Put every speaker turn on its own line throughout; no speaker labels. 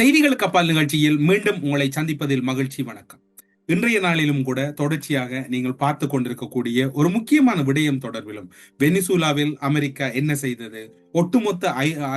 செய்திகளுக்கு அப்பால் நிகழ்ச்சியில் மீண்டும் உங்களை சந்திப்பதில் மகிழ்ச்சி வணக்கம் இன்றைய நாளிலும் கூட தொடர்ச்சியாக நீங்கள் பார்த்து கொண்டிருக்கக்கூடிய ஒரு முக்கியமான விடயம் தொடர்பிலும் வெனிசூலாவில் அமெரிக்கா என்ன செய்தது ஒட்டுமொத்த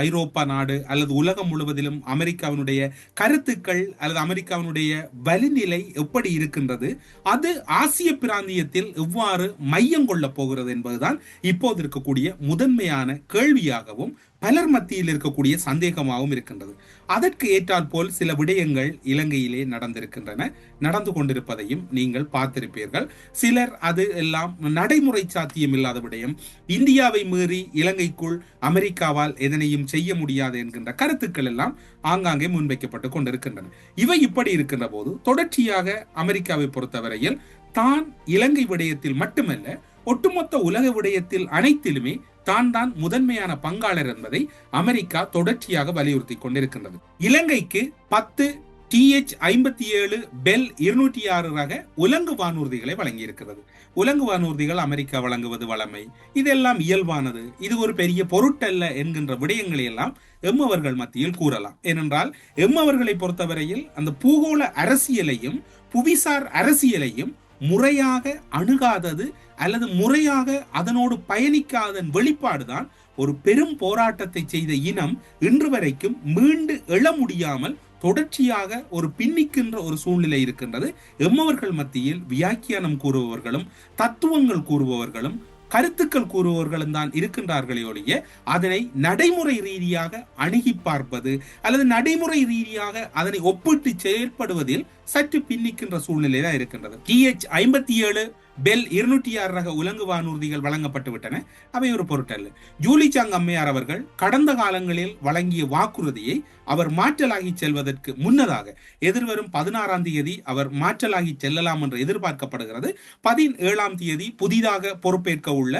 ஐரோப்பா நாடு அல்லது உலகம் முழுவதிலும் அமெரிக்காவினுடைய கருத்துக்கள் அல்லது அமெரிக்காவினுடைய வலிநிலை எப்படி இருக்கின்றது அது ஆசிய பிராந்தியத்தில் எவ்வாறு மையம் கொள்ள போகிறது என்பதுதான் இப்போது இருக்கக்கூடிய முதன்மையான கேள்வியாகவும் பலர் மத்தியில் இருக்கக்கூடிய சந்தேகமாகவும் இருக்கின்றது அதற்கு ஏற்றால் போல் சில விடயங்கள் இலங்கையிலே நடந்திருக்கின்றன நடந்து கொண்டிருப்பதையும் நீங்கள் பார்த்திருப்பீர்கள் சிலர் அது எல்லாம் நடைமுறை சாத்தியம் இல்லாத விடயம் இந்தியாவை மீறி இலங்கைக்குள் அமெரிக்க அமெரிக்காவால் எதனையும் செய்ய முடியாது என்கின்ற கருத்துக்கள் எல்லாம் ஆங்காங்கே முன்வைக்கப்பட்டு கொண்டிருக்கின்றன இவை இப்படி இருக்கின்ற போது தொடர்ச்சியாக அமெரிக்காவை பொறுத்தவரையில் தான் இலங்கை விடயத்தில் மட்டுமல்ல ஒட்டுமொத்த உலக விடயத்தில் அனைத்திலுமே தான் தான் முதன்மையான பங்காளர் என்பதை அமெரிக்கா தொடர்ச்சியாக வலியுறுத்தி கொண்டிருக்கின்றது இலங்கைக்கு பத்து டிஹெச் ஐம்பத்தி ஏழு பெல் இருநூற்றி ஆறு ரக உலங்கு வானூர்திகளை வழங்கியிருக்கிறது உலங்கு வானூர்திகள் அமெரிக்கா வழங்குவது வளமை இதெல்லாம் இயல்பானது இது ஒரு பெரிய பொருட்டல்ல என்கின்ற விடயங்களை எல்லாம் எம்மவர்கள் மத்தியில் கூறலாம் ஏனென்றால் எம்மவர்களை பொறுத்தவரையில் அந்த பூகோள அரசியலையும் புவிசார் அரசியலையும் முறையாக அணுகாதது அல்லது முறையாக அதனோடு பயணிக்காதன் வெளிப்பாடுதான் ஒரு பெரும் போராட்டத்தை செய்த இனம் இன்று வரைக்கும் மீண்டு எழ முடியாமல் தொடர்ச்சியாக ஒரு பின்னிக்கின்ற ஒரு சூழ்நிலை இருக்கின்றது எம்மவர்கள் மத்தியில் வியாக்கியானம் கூறுபவர்களும் தத்துவங்கள் கூறுபவர்களும் கருத்துக்கள் கூறுபவர்களும் தான் இருக்கின்றார்களே ஒழிய அதனை நடைமுறை ரீதியாக அணுகி பார்ப்பது அல்லது நடைமுறை ரீதியாக அதனை ஒப்பிட்டு செயற்படுவதில் சற்று பின்னிக்கின்ற சூழ்நிலை தான் இருக்கின்றது டிஹெச் ஐம்பத்தி ஏழு பெல் இருநூற்றி ஆறு ரக உலங்கு வானூர்திகள் வழங்கப்பட்டு விட்டன அவை ஒரு பொருட்டல்ல ஜூலி சாங் அம்மையார் அவர்கள் கடந்த காலங்களில் வழங்கிய வாக்குறுதியை அவர் மாற்றலாகி செல்வதற்கு முன்னதாக எதிர்வரும் பதினாறாம் தேதி அவர் மாற்றலாகி செல்லலாம் என்று எதிர்பார்க்கப்படுகிறது பதினேழாம் தேதி புதிதாக பொறுப்பேற்க உள்ள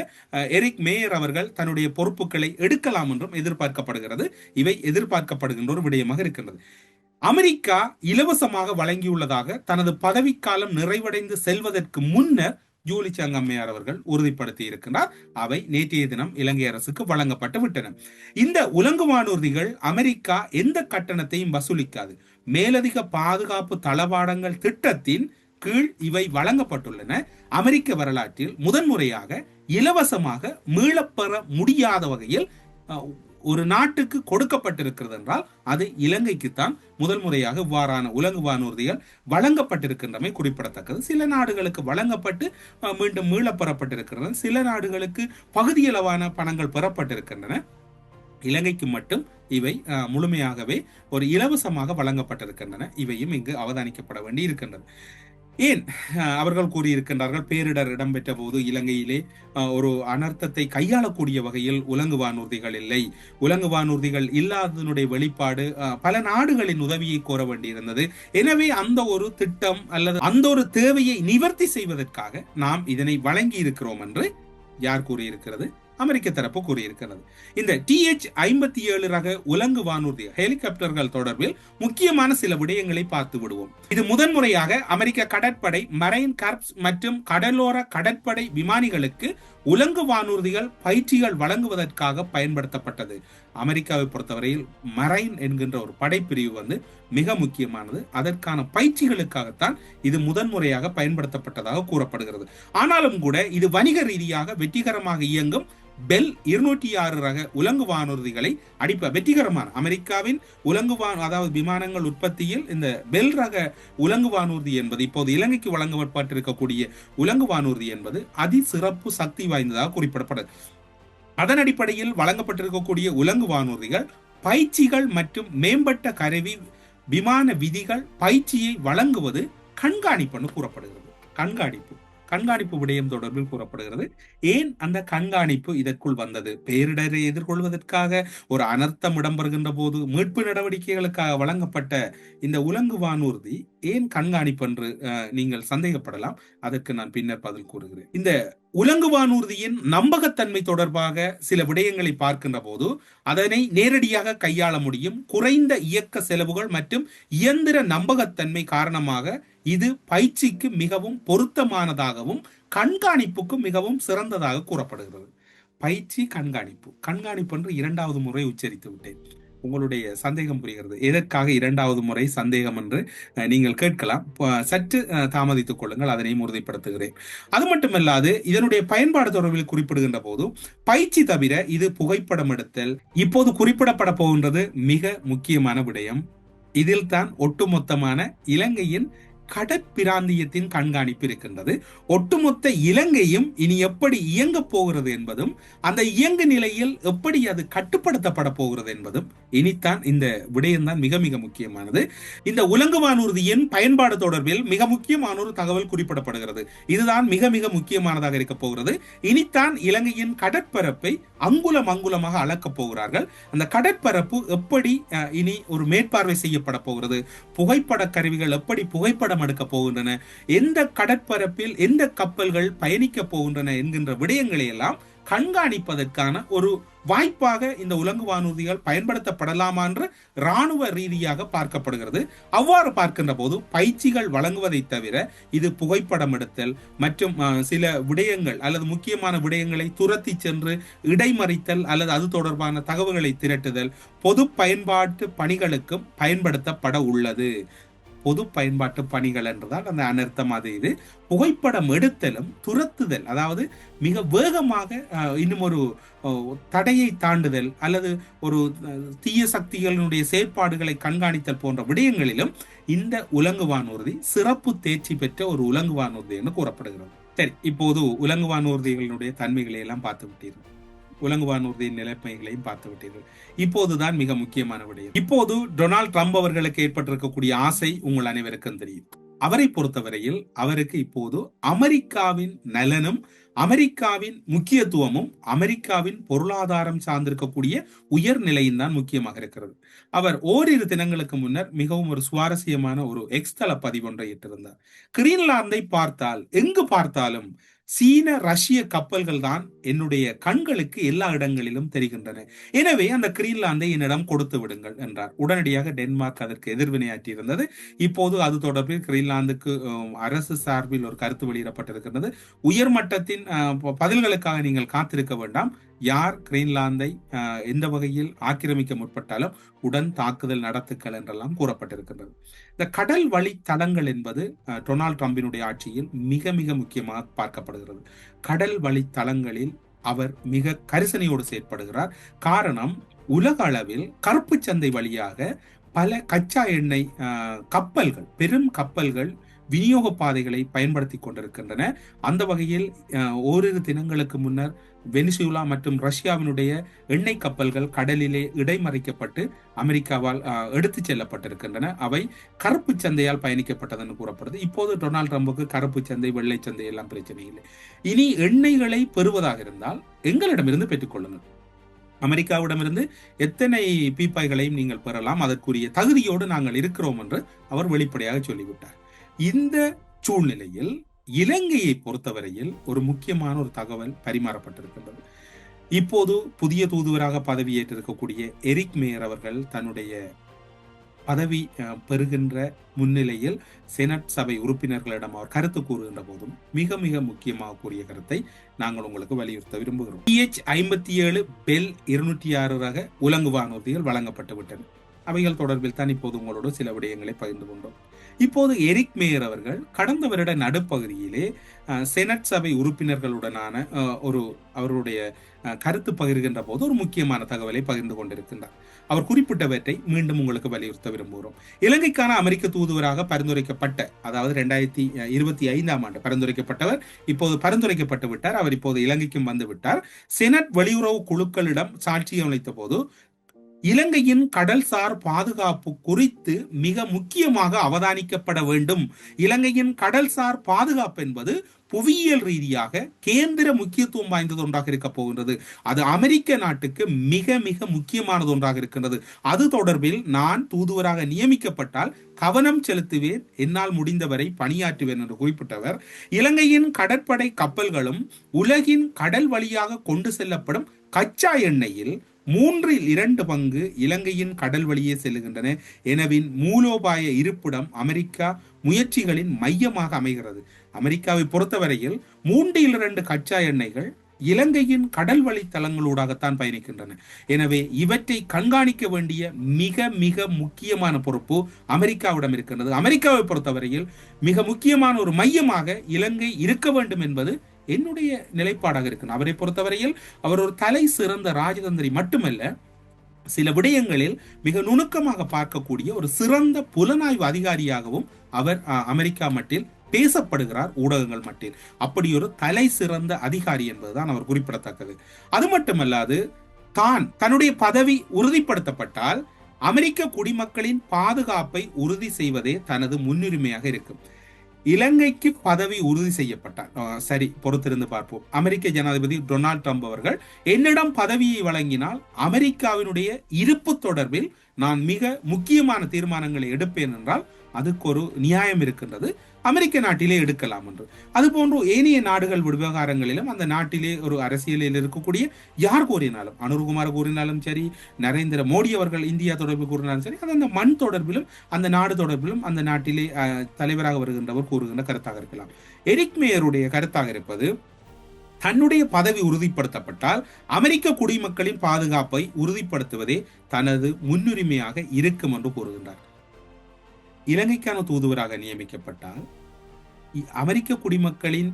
எரிக் மேயர் அவர்கள் தன்னுடைய பொறுப்புகளை எடுக்கலாம் என்றும் எதிர்பார்க்கப்படுகிறது இவை எதிர்பார்க்கப்படுகின்ற ஒரு விடயமாக இருக்கின்றது அமெரிக்கா இலவசமாக வழங்கியுள்ளதாக தனது பதவிக்காலம் நிறைவடைந்து செல்வதற்கு முன்னர் ஜூலி அம்மையார் அவர்கள் உறுதிப்படுத்தி இருக்கிறார் அவை நேற்றைய தினம் இலங்கை அரசுக்கு வழங்கப்பட்டு விட்டன இந்த உலங்கு வானூர்திகள் அமெரிக்கா எந்த கட்டணத்தையும் வசூலிக்காது மேலதிக பாதுகாப்பு தளவாடங்கள் திட்டத்தின் கீழ் இவை வழங்கப்பட்டுள்ளன அமெரிக்க வரலாற்றில் முதன்முறையாக இலவசமாக மீளப்பெற முடியாத வகையில் ஒரு நாட்டுக்கு கொடுக்கப்பட்டிருக்கிறது என்றால் அது இலங்கைக்குத்தான் முதல் முறையாக இவ்வாறான உலங்கு வானூர்திகள் வழங்கப்பட்டிருக்கின்றமை குறிப்பிடத்தக்கது சில நாடுகளுக்கு வழங்கப்பட்டு மீண்டும் மீள பெறப்பட்டிருக்கிறது சில நாடுகளுக்கு பகுதியளவான பணங்கள் பெறப்பட்டிருக்கின்றன இலங்கைக்கு மட்டும் இவை முழுமையாகவே ஒரு இலவசமாக வழங்கப்பட்டிருக்கின்றன இவையும் இங்கு அவதானிக்கப்பட வேண்டி இருக்கின்றது ஏன் அவர்கள் கூறியிருக்கின்றார்கள் பேரிடர் இடம்பெற்ற போது இலங்கையிலே ஒரு அனர்த்தத்தை கையாளக்கூடிய வகையில் உலங்கு வானூர்திகள் இல்லை உலங்கு வானூர்திகள் இல்லாததனுடைய வெளிப்பாடு பல நாடுகளின் உதவியை கோர வேண்டியிருந்தது எனவே அந்த ஒரு திட்டம் அல்லது அந்த ஒரு தேவையை நிவர்த்தி செய்வதற்காக நாம் இதனை வழங்கி இருக்கிறோம் என்று யார் கூறியிருக்கிறது அமெரிக்க தரப்பு கூறியிருக்கிறது இந்த டிஹெச் ஐம்பத்தி ஏழு ரக உலங்கு வானூர்தி ஹெலிகாப்டர்கள் தொடர்பில் முக்கியமான சில விடயங்களை பார்த்து விடுவோம் இது முதன்முறையாக அமெரிக்க கடற்படை மரைன் கார்ப்ஸ் மற்றும் கடலோர கடற்படை விமானிகளுக்கு உலங்கு வானூர்திகள் பயிற்சிகள் வழங்குவதற்காக பயன்படுத்தப்பட்டது அமெரிக்காவை பொறுத்தவரையில் மரைன் என்கின்ற ஒரு படைப்பிரிவு வந்து மிக முக்கியமானது அதற்கான பயிற்சிகளுக்காகத்தான் இது முதன்முறையாக பயன்படுத்தப்பட்டதாக கூறப்படுகிறது ஆனாலும் கூட இது வணிக ரீதியாக வெற்றிகரமாக இயங்கும் பெல் இருநூற்றி ஆறு ரக உலங்கு வானூர்திகளை அடிப்ப வெற்றிகரமான அமெரிக்காவின் உலங்கு வான் அதாவது விமானங்கள் உற்பத்தியில் இந்த பெல் ரக உலங்கு வானூர்தி என்பது இப்போது இலங்கைக்கு வழங்கப்பட்டிருக்கக்கூடிய உலங்கு வானூர்தி என்பது அதி சிறப்பு சக்தி வாய்ந்ததாக குறிப்பிடப்படுது அதன் அடிப்படையில் வழங்கப்பட்டிருக்கக்கூடிய உலங்கு வானூர்திகள் பயிற்சிகள் மற்றும் மேம்பட்ட கருவி விமான விதிகள் பயிற்சியை வழங்குவது கண்காணிப்புன்னு கூறப்படுகிறது கண்காணிப்பு கண்காணிப்பு விடயம் தொடர்பில் கூறப்படுகிறது ஏன் அந்த கண்காணிப்பு இதற்குள் வந்தது பேரிடரை எதிர்கொள்வதற்காக ஒரு அனர்த்தம் இடம்பெறுகின்ற போது மீட்பு நடவடிக்கைகளுக்காக வழங்கப்பட்ட இந்த உலங்கு வானூர்தி ஏன் கண்காணிப்பு என்று நீங்கள் சந்தேகப்படலாம் அதற்கு நான் பின்னர் பதில் கூறுகிறேன் இந்த உலங்கு வானூர்தியின் நம்பகத்தன்மை தொடர்பாக சில விடயங்களை பார்க்கின்ற போது அதனை நேரடியாக கையாள முடியும் குறைந்த இயக்க செலவுகள் மற்றும் இயந்திர நம்பகத்தன்மை காரணமாக இது பயிற்சிக்கு மிகவும் பொருத்தமானதாகவும் கண்காணிப்புக்கு மிகவும் சிறந்ததாக கூறப்படுகிறது பயிற்சி கண்காணிப்பு கண்காணிப்பு என்று இரண்டாவது முறை உச்சரித்து விட்டேன் உங்களுடைய சந்தேகம் புரிகிறது எதற்காக இரண்டாவது முறை சந்தேகம் என்று நீங்கள் கேட்கலாம் சற்று தாமதித்துக் கொள்ளுங்கள் அதனையும் உறுதிப்படுத்துகிறேன் அது மட்டுமல்லாது இதனுடைய பயன்பாடு தொடர்பில் குறிப்பிடுகின்ற போது பயிற்சி தவிர இது புகைப்படம் எடுத்தல் இப்போது குறிப்பிடப்பட போகின்றது மிக முக்கியமான விடயம் இதில் தான் ஒட்டுமொத்தமான இலங்கையின் கடற்பிராந்தியத்தின் கண்காணிப்பு இருக்கின்றது ஒட்டுமொத்த இலங்கையும் இனி எப்படி இயங்க போகிறது என்பதும் அந்த இயங்கு நிலையில் எப்படி அது கட்டுப்படுத்தப்பட போகிறது என்பதும் இனித்தான் இந்த விடயம்தான் மிக மிக முக்கியமானது இந்த உலங்கு வானூர்தியின் பயன்பாடு தொடர்பில் மிக முக்கியமான ஒரு தகவல் குறிப்பிடப்படுகிறது இதுதான் மிக மிக முக்கியமானதாக இருக்க போகிறது இனித்தான் இலங்கையின் கடற்பரப்பை அங்குலம் அங்குலமாக அளக்கப் போகிறார்கள் அந்த கடற்பரப்பு எப்படி இனி ஒரு மேற்பார்வை செய்யப்பட போகிறது புகைப்பட கருவிகள் எப்படி புகைப்பட புகைப்படம் எடுக்க போகின்றன எந்த கடற்பரப்பில் எந்த கப்பல்கள் பயணிக்க போகின்றன என்கின்ற விடயங்களை எல்லாம் கண்காணிப்பதற்கான ஒரு வாய்ப்பாக இந்த உலங்கு வானூர்திகள் பயன்படுத்தப்படலாமா என்று இராணுவ ரீதியாக பார்க்கப்படுகிறது அவ்வாறு பார்க்கின்ற போது பயிற்சிகள் வழங்குவதை தவிர இது புகைப்படம் எடுத்தல் மற்றும் சில விடயங்கள் அல்லது முக்கியமான விடயங்களை துரத்தி சென்று இடைமறித்தல் அல்லது அது தொடர்பான தகவல்களை திரட்டுதல் பொது பயன்பாட்டு பணிகளுக்கும் பயன்படுத்தப்பட உள்ளது பொது பயன்பாட்டு பணிகள் என்றுதான் அந்த அனர்த்தம் அது இது புகைப்படம் எடுத்தலும் துரத்துதல் அதாவது மிக வேகமாக இன்னும் ஒரு தடையை தாண்டுதல் அல்லது ஒரு தீய சக்திகளினுடைய செயற்பாடுகளை கண்காணித்தல் போன்ற விடயங்களிலும் இந்த உலங்கு வானூர்தி சிறப்பு தேர்ச்சி பெற்ற ஒரு உலங்கு வானூர்தி என்று கூறப்படுகிறது சரி இப்போது உலங்கு வானூர்திகளினுடைய தன்மைகளை எல்லாம் பார்த்து விட்டீர்கள் உலங்குவானூர்தியின் நிலைமைகளையும் பார்த்து விட்டீர்கள் இப்போதுதான் மிக முக்கியமான விடயம் இப்போது டொனால்ட் ட்ரம்ப் அவர்களுக்கு ஏற்பட்டிருக்கக்கூடிய ஆசை உங்கள் அனைவருக்கும் தெரியும் அவரை பொறுத்தவரையில் அவருக்கு இப்போது அமெரிக்காவின் நலனும் அமெரிக்காவின் முக்கியத்துவமும் அமெரிக்காவின் பொருளாதாரம் சார்ந்திருக்கக்கூடிய உயர்நிலையும் தான் முக்கியமாக இருக்கிறது அவர் ஓரிரு தினங்களுக்கு முன்னர் மிகவும் ஒரு சுவாரஸ்யமான ஒரு எக்ஸ்தல பதிவொன்றை இட்டிருந்தார் கிரீன்லாந்தை பார்த்தால் எங்கு பார்த்தாலும் சீன ரஷ்ய கப்பல்கள் தான் என்னுடைய கண்களுக்கு எல்லா இடங்களிலும் தெரிகின்றன எனவே அந்த கிரீன்லாந்தை என்னிடம் கொடுத்து விடுங்கள் என்றார் உடனடியாக டென்மார்க் அதற்கு எதிர்வினையாற்றி இருந்தது இப்போது அது தொடர்பில் கிரீன்லாந்துக்கு அரசு சார்பில் ஒரு கருத்து வெளியிடப்பட்டிருக்கிறது உயர்மட்டத்தின் பதில்களுக்காக நீங்கள் காத்திருக்க வேண்டாம் யார் கிரீன்லாந்தை எந்த வகையில் ஆக்கிரமிக்க முற்பட்டாலும் உடன் தாக்குதல் நடத்துக்கள் என்றெல்லாம் கூறப்பட்டிருக்கின்றது இந்த கடல் வழி தளங்கள் என்பது டொனால்ட் ட்ரம்பினுடைய ஆட்சியில் மிக மிக முக்கியமாக பார்க்கப்படுகிறது கடல் வழி தளங்களில் அவர் மிக கரிசனையோடு செயற்படுகிறார் காரணம் உலக அளவில் கருப்பு சந்தை வழியாக பல கச்சா எண்ணெய் கப்பல்கள் பெரும் கப்பல்கள் விநியோக பாதைகளை பயன்படுத்தி கொண்டிருக்கின்றன அந்த வகையில் ஓரிரு தினங்களுக்கு முன்னர் வெனிசுலா மற்றும் ரஷ்யாவினுடைய எண்ணெய் கப்பல்கள் கடலிலே இடைமறைக்கப்பட்டு அமெரிக்காவால் எடுத்து செல்லப்பட்டிருக்கின்றன அவை கருப்பு சந்தையால் பயணிக்கப்பட்டதுன்னு கூறப்படுது இப்போது டொனால்ட் ட்ரம்புக்கு கருப்பு சந்தை வெள்ளை சந்தை எல்லாம் பிரச்சனை இல்லை இனி எண்ணெய்களை பெறுவதாக இருந்தால் எங்களிடமிருந்து பெற்றுக்கொள்ளுங்கள் அமெரிக்காவிடமிருந்து எத்தனை பீப்பாய்களையும் நீங்கள் பெறலாம் அதற்குரிய தகுதியோடு நாங்கள் இருக்கிறோம் என்று அவர் வெளிப்படையாக சொல்லிவிட்டார் இந்த சூழ்நிலையில் இலங்கையை பொறுத்தவரையில் ஒரு முக்கியமான ஒரு தகவல் பரிமாறப்பட்டிருக்கின்றது இப்போது புதிய தூதுவராக பதவியேற்றிருக்கக்கூடிய எரிக் மேயர் அவர்கள் தன்னுடைய பதவி பெறுகின்ற முன்னிலையில் செனட் சபை உறுப்பினர்களிடம் அவர் கருத்து கூறுகின்ற போதும் மிக மிக முக்கியமாக கூறிய கருத்தை நாங்கள் உங்களுக்கு வலியுறுத்த விரும்புகிறோம் பிஹெச் ஐம்பத்தி ஏழு பெல் இருநூற்றி ஆறு ரக உலங்கு வானூர்திகள் வழங்கப்பட்டு விட்டன அவைகள் தொடர்பில் தான் இப்போது உங்களோடு சில விடயங்களை பகிர்ந்து கொண்டோம் இப்போது எரிக் மேயர் அவர்கள் கடந்த வருட நடுப்பகுதியிலே செனட் சபை உறுப்பினர்களுடனான ஒரு அவருடைய கருத்து பகிர்கின்ற போது ஒரு முக்கியமான தகவலை பகிர்ந்து கொண்டிருக்கின்றார் அவர் குறிப்பிட்டவற்றை மீண்டும் உங்களுக்கு வலியுறுத்த விரும்புகிறோம் இலங்கைக்கான அமெரிக்க தூதுவராக பரிந்துரைக்கப்பட்ட அதாவது ரெண்டாயிரத்தி இருபத்தி ஐந்தாம் ஆண்டு பரிந்துரைக்கப்பட்டவர் இப்போது பரிந்துரைக்கப்பட்டு விட்டார் அவர் இப்போது இலங்கைக்கும் வந்து விட்டார் செனட் வெளியுறவு குழுக்களிடம் சாட்சியம் அளித்த போது இலங்கையின் கடல்சார் பாதுகாப்பு குறித்து மிக முக்கியமாக அவதானிக்கப்பட வேண்டும் இலங்கையின் கடல்சார் பாதுகாப்பு என்பது புவியியல் ரீதியாக கேந்திர முக்கியத்துவம் வாய்ந்தது ஒன்றாக இருக்க போகின்றது அது அமெரிக்க நாட்டுக்கு மிக மிக முக்கியமானது ஒன்றாக இருக்கின்றது அது தொடர்பில் நான் தூதுவராக நியமிக்கப்பட்டால் கவனம் செலுத்துவேன் என்னால் முடிந்தவரை பணியாற்றுவேன் என்று குறிப்பிட்டவர் இலங்கையின் கடற்படை கப்பல்களும் உலகின் கடல் வழியாக கொண்டு செல்லப்படும் கச்சா எண்ணெயில் மூன்றில் இரண்டு பங்கு இலங்கையின் கடல் வழியே செல்கின்றன எனவே மூலோபாய இருப்பிடம் அமெரிக்கா முயற்சிகளின் மையமாக அமைகிறது அமெரிக்காவை பொறுத்தவரையில் மூன்றில் இரண்டு கச்சா எண்ணெய்கள் இலங்கையின் கடல் வழி தளங்களூடாகத்தான் பயணிக்கின்றன எனவே இவற்றை கண்காணிக்க வேண்டிய மிக மிக முக்கியமான பொறுப்பு அமெரிக்காவிடம் இருக்கின்றது அமெரிக்காவை பொறுத்தவரையில் மிக முக்கியமான ஒரு மையமாக இலங்கை இருக்க வேண்டும் என்பது என்னுடைய நிலைப்பாடாக இருக்கணும் அவரை பொறுத்தவரையில் அவர் ஒரு தலை சிறந்த ராஜதந்திரி மட்டுமல்ல சில விடயங்களில் மிக நுணுக்கமாக பார்க்கக்கூடிய ஒரு சிறந்த புலனாய்வு அதிகாரியாகவும் அவர் அமெரிக்கா மட்டில் பேசப்படுகிறார் ஊடகங்கள் மட்டில் அப்படி ஒரு தலை சிறந்த அதிகாரி என்பதுதான் அவர் குறிப்பிடத்தக்கது அது மட்டுமல்லாது தான் தன்னுடைய பதவி உறுதிப்படுத்தப்பட்டால் அமெரிக்க குடிமக்களின் பாதுகாப்பை உறுதி செய்வதே தனது முன்னுரிமையாக இருக்கும் இலங்கைக்கு பதவி உறுதி செய்யப்பட்டார் சரி பொறுத்திருந்து பார்ப்போம் அமெரிக்க ஜனாதிபதி டொனால்ட் ட்ரம்ப் அவர்கள் என்னிடம் பதவியை வழங்கினால் அமெரிக்காவினுடைய இருப்பு தொடர்பில் நான் மிக முக்கியமான தீர்மானங்களை எடுப்பேன் என்றால் அதுக்கு ஒரு நியாயம் இருக்கின்றது அமெரிக்க நாட்டிலே எடுக்கலாம் என்று அதுபோன்று ஏனைய நாடுகள் விவகாரங்களிலும் அந்த நாட்டிலே ஒரு அரசியலில் இருக்கக்கூடிய யார் கூறினாலும் அனுர்குமார் கூறினாலும் சரி நரேந்திர மோடி அவர்கள் இந்தியா தொடர்பில் கூறினாலும் சரி அது அந்த மண் தொடர்பிலும் அந்த நாடு தொடர்பிலும் அந்த நாட்டிலே தலைவராக வருகின்றவர் கூறுகின்ற கருத்தாக இருக்கலாம் எரிக் மேயருடைய கருத்தாக இருப்பது தன்னுடைய பதவி உறுதிப்படுத்தப்பட்டால் அமெரிக்க குடிமக்களின் பாதுகாப்பை உறுதிப்படுத்துவதே தனது முன்னுரிமையாக இருக்கும் என்று கூறுகின்றார் இலங்கைக்கான தூதுவராக நியமிக்கப்பட்டால் அமெரிக்க குடிமக்களின்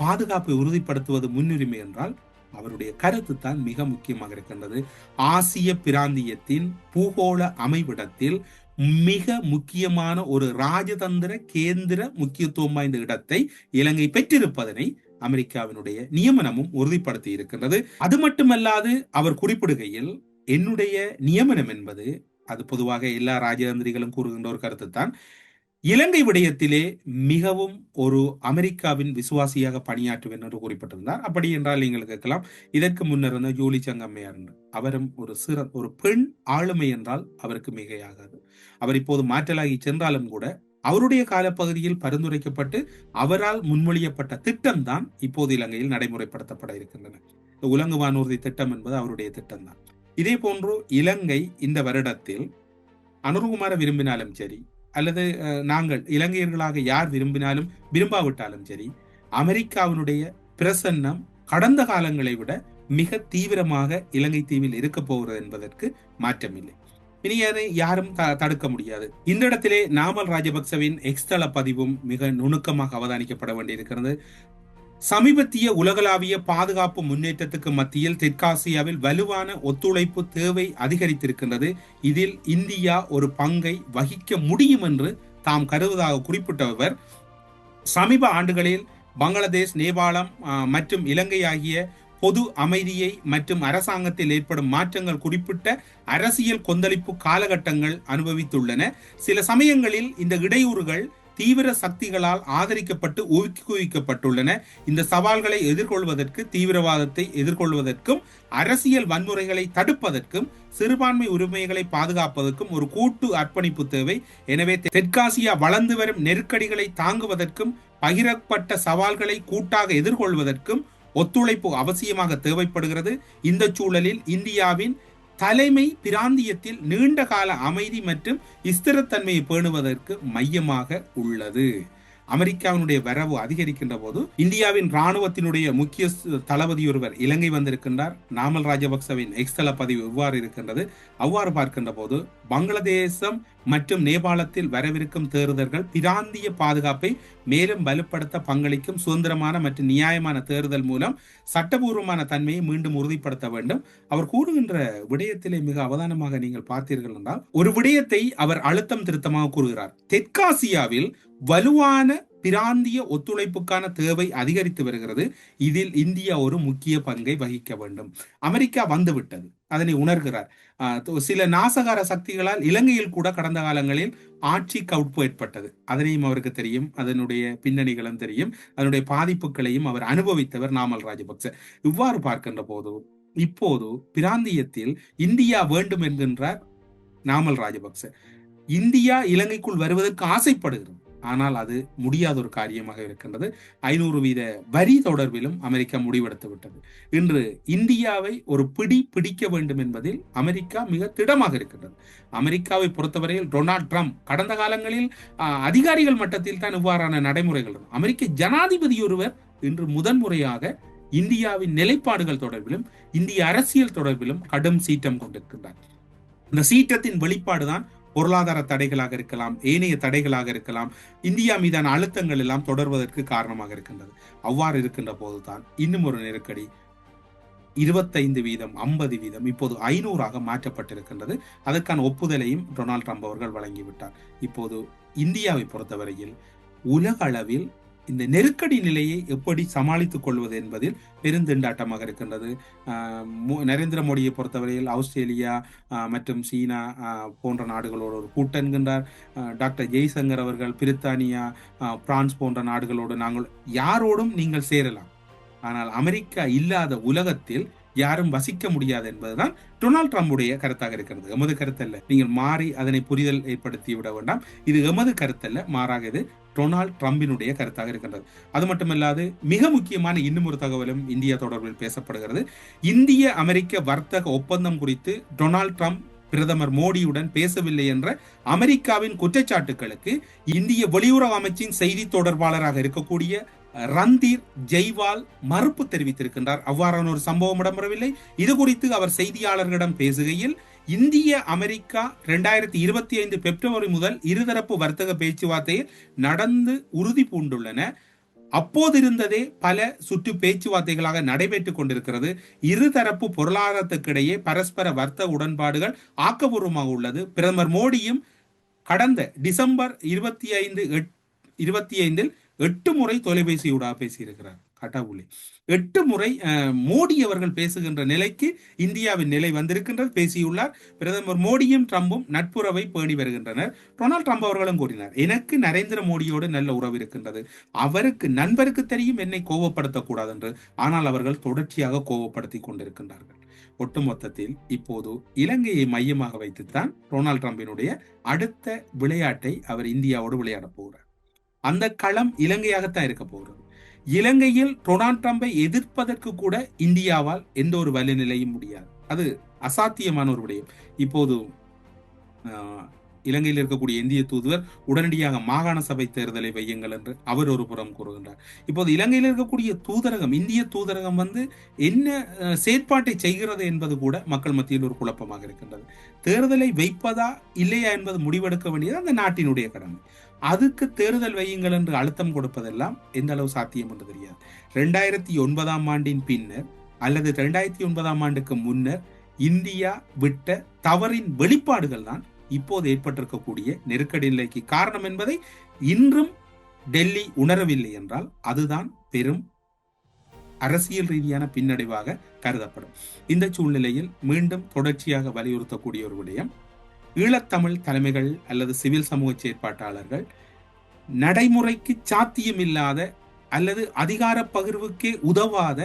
பாதுகாப்பை உறுதிப்படுத்துவது முன்னுரிமை என்றால் அவருடைய கருத்து தான் மிக முக்கியமாக இருக்கின்றது ஆசிய பிராந்தியத்தின் பூகோள அமைவிடத்தில் மிக முக்கியமான ஒரு ராஜதந்திர கேந்திர முக்கியத்துவம் வாய்ந்த இடத்தை இலங்கை பெற்றிருப்பதனை அமெரிக்காவினுடைய நியமனமும் உறுதிப்படுத்தி இருக்கின்றது அது மட்டுமல்லாது அவர் குறிப்பிடுகையில் என்னுடைய நியமனம் என்பது அது பொதுவாக எல்லா ராஜதந்திரிகளும் கூறுகின்ற ஒரு கருத்து தான் இலங்கை விடயத்திலே மிகவும் ஒரு அமெரிக்காவின் விசுவாசியாக பணியாற்றுவேன் என்று குறிப்பிட்டிருந்தார் அப்படி என்றால் நீங்கள் கேட்கலாம் இதற்கு முன்னர் இருந்த ஜோலி சங்கம்மையார் என்று அவரும் ஒரு சிற ஒரு பெண் ஆளுமை என்றால் அவருக்கு மிகையாகாது அவர் இப்போது மாற்றலாகி சென்றாலும் கூட அவருடைய காலப்பகுதியில் பரிந்துரைக்கப்பட்டு அவரால் முன்மொழியப்பட்ட திட்டம்தான் இப்போது இலங்கையில் நடைமுறைப்படுத்தப்பட இருக்கின்றன உலங்கு வானூர்தி திட்டம் என்பது அவருடைய திட்டம் தான் இதே போன்று இலங்கை இந்த வருடத்தில் அனுருகுமார விரும்பினாலும் சரி அல்லது நாங்கள் இலங்கையர்களாக யார் விரும்பினாலும் விரும்பாவிட்டாலும் சரி அமெரிக்காவினுடைய பிரசன்னம் கடந்த காலங்களை விட மிக தீவிரமாக இலங்கை தீவில் இருக்க போகிறது என்பதற்கு மாற்றமில்லை இனி அதை யாரும் தடுக்க முடியாது இந்த இடத்திலே நாமல் ராஜபக்சவின் எக்ஸ்தள பதிவும் மிக நுணுக்கமாக அவதானிக்கப்பட வேண்டியிருக்கிறது சமீபத்திய உலகளாவிய பாதுகாப்பு முன்னேற்றத்துக்கு மத்தியில் தெற்காசியாவில் வலுவான ஒத்துழைப்பு தேவை அதிகரித்திருக்கின்றது இதில் இந்தியா ஒரு பங்கை வகிக்க முடியும் என்று தாம் கருதுவதாக குறிப்பிட்டவர் சமீப ஆண்டுகளில் பங்களாதேஷ் நேபாளம் மற்றும் இலங்கை ஆகிய பொது அமைதியை மற்றும் அரசாங்கத்தில் ஏற்படும் மாற்றங்கள் குறிப்பிட்ட அரசியல் கொந்தளிப்பு காலகட்டங்கள் அனுபவித்துள்ளன சில சமயங்களில் இந்த இடையூறுகள் தீவிர சக்திகளால் ஆதரிக்கப்பட்டு ஊக்குவிக்கப்பட்டுள்ளன இந்த சவால்களை எதிர்கொள்வதற்கு தீவிரவாதத்தை எதிர்கொள்வதற்கும் அரசியல் வன்முறைகளை தடுப்பதற்கும் சிறுபான்மை உரிமைகளை பாதுகாப்பதற்கும் ஒரு கூட்டு அர்ப்பணிப்பு தேவை எனவே தெற்காசியா வளர்ந்து வரும் நெருக்கடிகளை தாங்குவதற்கும் பகிரப்பட்ட சவால்களை கூட்டாக எதிர்கொள்வதற்கும் ஒத்துழைப்பு அவசியமாக தேவைப்படுகிறது இந்த சூழலில் இந்தியாவின் தலைமை பிராந்தியத்தில் நீண்ட கால அமைதி மற்றும் ஸ்திரத்தன்மையை பேணுவதற்கு மையமாக உள்ளது அமெரிக்காவினுடைய வரவு அதிகரிக்கின்ற போது இந்தியாவின் ராணுவத்தினுடைய முக்கிய தளபதி ஒருவர் இலங்கை வந்திருக்கின்றார் நாமல் ராஜபக்சவின் எக்ஸ்தல பதிவு எவ்வாறு இருக்கின்றது அவ்வாறு பார்க்கின்ற போது பங்களாதேசம் மற்றும் நேபாளத்தில் வரவிருக்கும் தேர்தல்கள் பிராந்திய பாதுகாப்பை மேலும் வலுப்படுத்த பங்களிக்கும் சுதந்திரமான மற்றும் நியாயமான தேர்தல் மூலம் சட்டபூர்வமான தன்மையை மீண்டும் உறுதிப்படுத்த வேண்டும் அவர் கூறுகின்ற விடயத்திலே மிக அவதானமாக நீங்கள் பார்த்தீர்கள் என்றால் ஒரு விடயத்தை அவர் அழுத்தம் திருத்தமாக கூறுகிறார் தெற்காசியாவில் வலுவான பிராந்திய ஒத்துழைப்புக்கான தேவை அதிகரித்து வருகிறது இதில் இந்தியா ஒரு முக்கிய பங்கை வகிக்க வேண்டும் அமெரிக்கா வந்துவிட்டது அதனை உணர்கிறார் சில நாசகார சக்திகளால் இலங்கையில் கூட கடந்த காலங்களில் ஆட்சி கவுட்பு ஏற்பட்டது அதனையும் அவருக்கு தெரியும் அதனுடைய பின்னணிகளும் தெரியும் அதனுடைய பாதிப்புகளையும் அவர் அனுபவித்தவர் நாமல் ராஜபக்ச இவ்வாறு பார்க்கின்ற போது இப்போது பிராந்தியத்தில் இந்தியா வேண்டும் என்கின்றார் நாமல் ராஜபக்ச இந்தியா இலங்கைக்குள் வருவதற்கு ஆசைப்படுகிறது ஆனால் அது முடியாத ஒரு காரியமாக இருக்கின்றது ஐநூறு வீத வரி தொடர்பிலும் அமெரிக்கா முடிவெடுத்து விட்டது இன்று இந்தியாவை ஒரு பிடி பிடிக்க வேண்டும் என்பதில் அமெரிக்கா மிக திடமாக இருக்கின்றது அமெரிக்காவை பொறுத்தவரையில் டொனால்ட் ட்ரம்ப் கடந்த காலங்களில் அதிகாரிகள் மட்டத்தில் தான் இவ்வாறான நடைமுறைகள் அமெரிக்க ஜனாதிபதி ஒருவர் இன்று முதன்முறையாக இந்தியாவின் நிலைப்பாடுகள் தொடர்பிலும் இந்திய அரசியல் தொடர்பிலும் கடும் சீற்றம் கொண்டிருக்கின்றார் இந்த சீற்றத்தின் வெளிப்பாடுதான் பொருளாதார தடைகளாக இருக்கலாம் ஏனைய தடைகளாக இருக்கலாம் இந்தியா மீதான அழுத்தங்கள் எல்லாம் தொடர்வதற்கு காரணமாக இருக்கின்றது அவ்வாறு இருக்கின்ற போதுதான் இன்னும் ஒரு நெருக்கடி இருபத்தைந்து வீதம் ஐம்பது வீதம் இப்போது ஐநூறாக மாற்றப்பட்டிருக்கின்றது அதற்கான ஒப்புதலையும் டொனால்ட் ட்ரம்ப் அவர்கள் வழங்கிவிட்டார் இப்போது இந்தியாவை பொறுத்தவரையில் உலக அளவில் இந்த நெருக்கடி நிலையை எப்படி சமாளித்துக் கொள்வது என்பதில் பெருந்திண்டாட்டமாக இருக்கின்றது நரேந்திர மோடியை பொறுத்தவரையில் ஆஸ்திரேலியா மற்றும் சீனா போன்ற நாடுகளோடு ஒரு கூட்டென்கின்றார் டாக்டர் ஜெய்சங்கர் அவர்கள் பிரித்தானியா பிரான்ஸ் போன்ற நாடுகளோடு நாங்கள் யாரோடும் நீங்கள் சேரலாம் ஆனால் அமெரிக்கா இல்லாத உலகத்தில் யாரும் வசிக்க முடியாது என்பதுதான் டொனால்ட் ட்ரம்புடைய கருத்தாக இருக்கிறது எமது கருத்தல்ல நீங்கள் மாறி அதனை புரிதல் ஏற்படுத்தி விட வேண்டாம் இது எமது கருத்தல்ல மாறாக இது டொனால்ட் ட்ரம்பினுடைய கருத்தாக இருக்கின்றது அது மட்டுமல்லாது மிக முக்கியமான இன்னும் ஒரு தகவலும் இந்தியா தொடர்பில் பேசப்படுகிறது இந்திய அமெரிக்க வர்த்தக ஒப்பந்தம் குறித்து டொனால்ட் ட்ரம்ப் பிரதமர் மோடியுடன் பேசவில்லை என்ற அமெரிக்காவின் குற்றச்சாட்டுகளுக்கு இந்திய வெளியுறவு அமைச்சின் செய்தி தொடர்பாளராக இருக்கக்கூடிய ரந்தீர் ஜெய்வால் மறுப்பு தெரிவித்திருக்கின்றார் அவ்வாறான ஒரு சம்பவம் இடம்பெறவில்லை இது குறித்து அவர் செய்தியாளர்களிடம் பேசுகையில் இந்திய அமெரிக்கா இரண்டாயிரத்தி இருபத்தி ஐந்து பிப்ரவரி முதல் இருதரப்பு வர்த்தக பேச்சுவார்த்தையில் நடந்து உறுதி பூண்டுள்ளன அப்போது இருந்ததே பல சுற்று பேச்சுவார்த்தைகளாக நடைபெற்றுக் கொண்டிருக்கிறது இருதரப்பு பொருளாதாரத்துக்கிடையே பரஸ்பர வர்த்தக உடன்பாடுகள் ஆக்கபூர்வமாக உள்ளது பிரதமர் மோடியும் கடந்த டிசம்பர் இருபத்தி ஐந்து இருபத்தி ஐந்தில் எட்டு முறை தொலைபேசியூடாக பேசியிருக்கிறார் கடவுளே எட்டு முறை மோடி அவர்கள் பேசுகின்ற நிலைக்கு இந்தியாவின் நிலை வந்திருக்கின்றது பேசியுள்ளார் பிரதமர் மோடியும் ட்ரம்பும் நட்புறவை பேணி வருகின்றனர் டொனால்ட் ட்ரம்ப் அவர்களும் கூறினார் எனக்கு நரேந்திர மோடியோடு நல்ல உறவு இருக்கின்றது அவருக்கு நண்பருக்கு தெரியும் என்னை கோபப்படுத்தக்கூடாது என்று ஆனால் அவர்கள் தொடர்ச்சியாக கோபப்படுத்தி கொண்டிருக்கின்றார்கள் ஒட்டுமொத்தத்தில் இப்போது இலங்கையை மையமாக வைத்துத்தான் டொனால்ட் ட்ரம்பினுடைய அடுத்த விளையாட்டை அவர் இந்தியாவோடு விளையாட போகிறார் அந்த களம் இலங்கையாகத்தான் இருக்க போகிறது இலங்கையில் டொனால்ட் ட்ரம்பை எதிர்ப்பதற்கு கூட இந்தியாவால் எந்த ஒரு வலிநிலையும் முடியாது அது அசாத்தியமான ஒரு விடயம் இப்போது இலங்கையில் இருக்கக்கூடிய இந்திய தூதுவர் உடனடியாக மாகாண சபை தேர்தலை வையுங்கள் என்று அவர் ஒரு புறம் கூறுகின்றார் இப்போது இலங்கையில் இருக்கக்கூடிய தூதரகம் இந்திய தூதரகம் வந்து என்ன செயற்பாட்டை செய்கிறது என்பது கூட மக்கள் மத்தியில் ஒரு குழப்பமாக இருக்கின்றது தேர்தலை வைப்பதா இல்லையா என்பது முடிவெடுக்க வேண்டியது அந்த நாட்டினுடைய கடமை அதுக்கு தேர்தல் வையுங்கள் என்று அழுத்தம் கொடுப்பதெல்லாம் எந்த அளவு சாத்தியம் என்று தெரியாது ரெண்டாயிரத்தி ஒன்பதாம் ஆண்டின் பின்னர் அல்லது ரெண்டாயிரத்தி ஒன்பதாம் ஆண்டுக்கு முன்னர் இந்தியா விட்ட தவறின் வெளிப்பாடுகள் தான் இப்போது ஏற்பட்டிருக்கக்கூடிய நெருக்கடி நிலைக்கு காரணம் என்பதை இன்றும் டெல்லி உணரவில்லை என்றால் அதுதான் பெரும் அரசியல் ரீதியான பின்னடைவாக கருதப்படும் இந்த சூழ்நிலையில் மீண்டும் தொடர்ச்சியாக வலியுறுத்தக்கூடிய ஒரு விடயம் ஈழத்தமிழ் தலைமைகள் அல்லது சிவில் சமூக செயற்பாட்டாளர்கள் நடைமுறைக்கு சாத்தியமில்லாத அல்லது அதிகார பகிர்வுக்கே உதவாத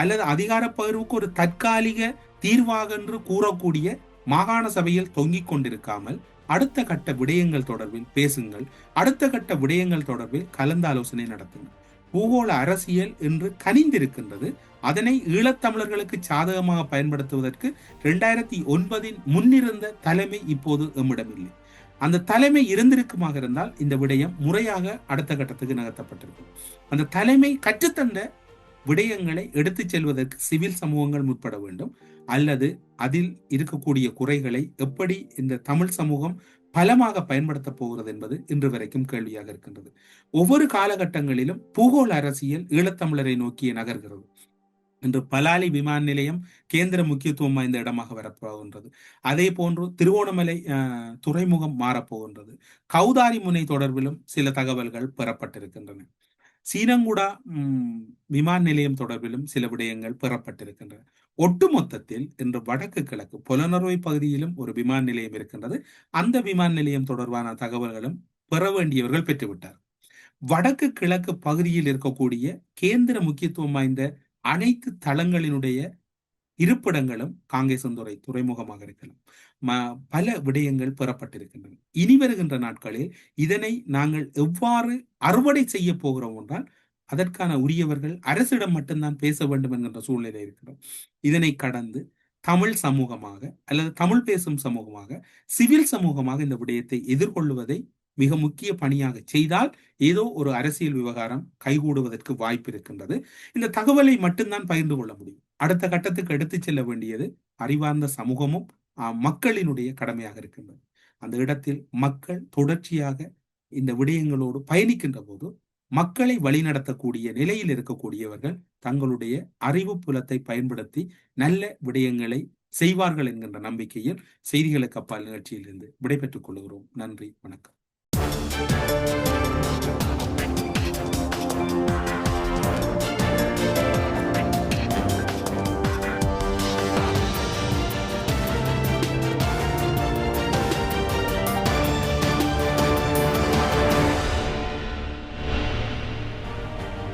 அல்லது அதிகார பகிர்வுக்கு ஒரு தற்காலிக தீர்வாக என்று கூறக்கூடிய மாகாண சபையில் தொங்கிக் கொண்டிருக்காமல் அடுத்த கட்ட விடயங்கள் தொடர்பில் பேசுங்கள் அடுத்த கட்ட விடயங்கள் தொடர்பில் கலந்தாலோசனை நடத்துங்கள் பூகோள அரசியல் என்று கனிந்திருக்கின்றது அதனை ஈழத்தமிழர்களுக்கு சாதகமாக பயன்படுத்துவதற்கு ரெண்டாயிரத்தி ஒன்பதின் முன்னிருந்த தலைமை இப்போது எம்மிடமில்லை அந்த தலைமை இருந்திருக்குமாக இருந்தால் இந்த விடயம் முறையாக அடுத்த கட்டத்துக்கு நகர்த்தப்பட்டிருக்கும் அந்த தலைமை கற்றுத்தந்த விடயங்களை எடுத்துச் செல்வதற்கு சிவில் சமூகங்கள் முற்பட வேண்டும் அல்லது அதில் இருக்கக்கூடிய குறைகளை எப்படி இந்த தமிழ் சமூகம் பலமாக பயன்படுத்தப் போகிறது என்பது இன்று வரைக்கும் கேள்வியாக இருக்கின்றது ஒவ்வொரு காலகட்டங்களிலும் பூகோள அரசியல் ஈழத்தமிழரை நோக்கிய நகர்கிறது இன்று பலாலி விமான நிலையம் கேந்திர முக்கியத்துவம் வாய்ந்த இடமாக வரப்போகின்றது அதே போன்று திருவோணமலை துறைமுகம் மாறப்போகின்றது கௌதாரி முனை தொடர்பிலும் சில தகவல்கள் பெறப்பட்டிருக்கின்றன சீனங்குடா விமான நிலையம் தொடர்பிலும் சில விடயங்கள் பெறப்பட்டிருக்கின்றன ஒட்டுமொத்தத்தில் இன்று வடக்கு கிழக்கு புலனறுவை பகுதியிலும் ஒரு விமான நிலையம் இருக்கின்றது அந்த விமான நிலையம் தொடர்பான தகவல்களும் பெற வேண்டியவர்கள் பெற்றுவிட்டார் வடக்கு கிழக்கு பகுதியில் இருக்கக்கூடிய கேந்திர முக்கியத்துவம் வாய்ந்த அனைத்து தளங்களினுடைய இருப்பிடங்களும் துறை துறைமுகமாக இருக்கலாம் பல விடயங்கள் பெறப்பட்டிருக்கின்றன இனி வருகின்ற நாட்களில் இதனை நாங்கள் எவ்வாறு அறுவடை செய்ய போகிறோம் என்றால் அதற்கான உரியவர்கள் அரசிடம் மட்டும்தான் பேச வேண்டும் என்கின்ற சூழ்நிலை இருக்கிறோம் இதனை கடந்து தமிழ் சமூகமாக அல்லது தமிழ் பேசும் சமூகமாக சிவில் சமூகமாக இந்த விடயத்தை எதிர்கொள்வதை மிக முக்கிய பணியாக செய்தால் ஏதோ ஒரு அரசியல் விவகாரம் கைகூடுவதற்கு வாய்ப்பு இருக்கின்றது இந்த தகவலை மட்டும்தான் பகிர்ந்து கொள்ள முடியும் அடுத்த கட்டத்துக்கு எடுத்து செல்ல வேண்டியது அறிவார்ந்த சமூகமும் மக்களினுடைய கடமையாக இருக்கின்றது அந்த இடத்தில் மக்கள் தொடர்ச்சியாக இந்த விடயங்களோடு பயணிக்கின்ற போது மக்களை வழிநடத்தக்கூடிய நிலையில் இருக்கக்கூடியவர்கள் தங்களுடைய அறிவு புலத்தை பயன்படுத்தி நல்ல விடயங்களை செய்வார்கள் என்கின்ற நம்பிக்கையில் செய்திகளுக்கு அப்பால் நிகழ்ச்சியிலிருந்து விடைபெற்றுக் கொள்கிறோம் நன்றி வணக்கம்